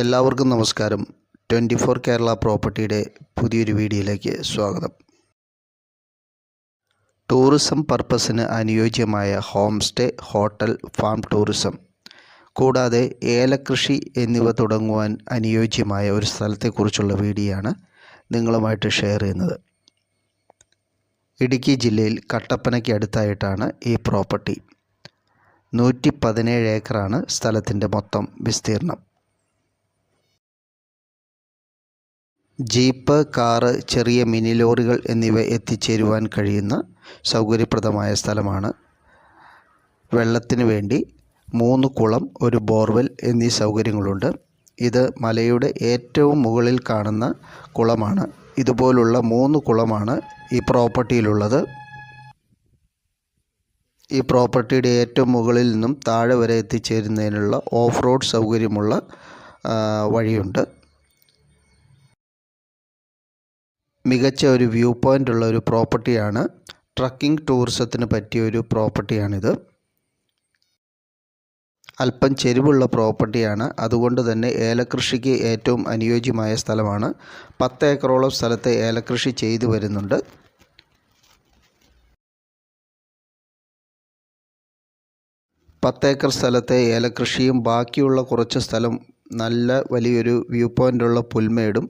എല്ലാവർക്കും നമസ്കാരം. Twenty four Kerala പ്രോപ്പർട്ടിയുടെ പുതിയൊരു വീഡിയോയിലേക്ക് സ്വാഗതം. ടൂറിസം പർപ്പസിന് അനുയോജ്യമായ home stay hotel farm tourism. കൂടാതെ ഏലകൃഷി എന്നിവ തുടങ്ങുവാൻ അനുയോജ്യമായ ഒരു സ്ഥലത്തെക്കുറിച്ചുള്ള വീഡിയോയാണ് നിങ്ങളുമായിട്ട് ഷെയർ ചെയ്യുന്നത്. ഇടുക്കി ജില്ലയിൽ കട്ടപ്പനയ്ക്ക് അടുത്തായിട്ടാണ് ഈ പ്രോപ്പർട്ടി. നൂറ്റി പതിനേഴ് ഏക്കറാണ് സ്ഥലത്തിന്റെ മൊത്തം വിസ്തീർണം ജീപ്പ് കാറ് ചെറിയ മിനി ലോറികൾ എന്നിവ എത്തിച്ചേരുവാൻ കഴിയുന്ന സൗകര്യപ്രദമായ സ്ഥലമാണ്. വെള്ളത്തിന് വേണ്ടി മൂന്ന് കുളം ഒരു ബോർവെൽ എന്നീ സൗകര്യങ്ങളുണ്ട്. ഇത് മലയുടെ ഏറ്റവും മുകളിൽ കാണുന്ന കുളമാണ്. ഇതുപോലുള്ള മൂന്ന് കുളമാണ് ഈ പ്രോപ്പർട്ടിയിലുള്ളത്. ഈ പ്രോപ്പർട്ടിയുടെ ഏറ്റവും മുകളിൽ നിന്നും താഴെ വരെ എത്തിച്ചേരുന്നതിനുള്ള ഓഫ് റോഡ് സൗകര്യമുള്ള വഴിയുണ്ട്. മികച്ച ഒരു വ്യൂ പോയിന്റ് ഉള്ള ഒരു പ്രോപ്പർട്ടിയാണ് ട്രക്കിംഗ് ടൂറിസത്തിന് പറ്റിയ ഒരു പ്രോപ്പർട്ടിയാണിത് അല്പം ചെരിവുള്ള പ്രോപ്പർട്ടിയാണ് അതുകൊണ്ട് തന്നെ ഏലകൃഷിക്ക് ഏറ്റവും അനുയോജ്യമായ സ്ഥലമാണ്. പത്ത് ഏക്കറോളം സ്ഥലത്ത് ഏലകൃഷി ചെയ്തു വരുന്നുണ്ട്. പത്തേക്കർ സ്ഥലത്തെ ഏലകൃഷിയും ബാക്കിയുള്ള കുറച്ച് സ്ഥലം നല്ല വലിയൊരു വ്യൂ പോയിന്റുള്ള പുൽമേടും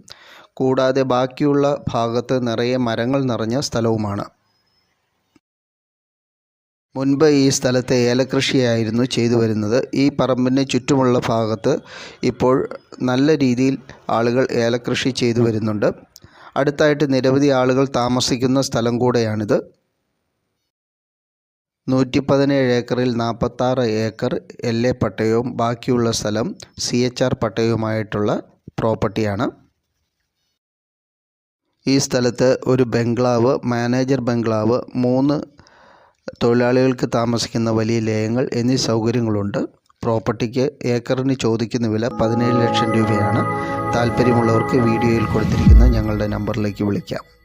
കൂടാതെ ബാക്കിയുള്ള ഭാഗത്ത് നിറയെ മരങ്ങൾ നിറഞ്ഞ സ്ഥലവുമാണ്. മുൻപ് ഈ സ്ഥലത്തെ ഏലകൃഷിയായിരുന്നു ചെയ്തു വരുന്നത്. ഈ പറമ്പിന് ചുറ്റുമുള്ള ഭാഗത്ത് ഇപ്പോൾ നല്ല രീതിയിൽ ആളുകൾ ഏലകൃഷി ചെയ്തു വരുന്നുണ്ട്. അടുത്തായിട്ട് നിരവധി ആളുകൾ താമസിക്കുന്ന സ്ഥലം കൂടെയാണിത്. നൂറ്റി പതിനേഴ് ഏക്കറിൽ നാൽപ്പത്താറ് ഏക്കർ എൽ എ പട്ടയവും ബാക്കിയുള്ള സ്ഥലം സി എച്ച് ആർ പട്ടയവുമായിട്ടുള്ള പ്രോപ്പർട്ടിയാണ്. ഈ സ്ഥലത്ത് ഒരു ബംഗ്ലാവ് മാനേജർ ബംഗ്ലാവ് മൂന്ന് തൊഴിലാളികൾക്ക് താമസിക്കുന്ന വലിയ ലയങ്ങൾ എന്നീ സൗകര്യങ്ങളുണ്ട്. പ്രോപ്പർട്ടിക്ക് ഏക്കറിന് ചോദിക്കുന്ന വില പതിനേഴ് ലക്ഷം രൂപയാണ്. താല്പര്യമുള്ളവർക്ക് വീഡിയോയിൽ കൊടുത്തിരിക്കുന്ന ഞങ്ങളുടെ നമ്പറിലേക്ക് വിളിക്കാം.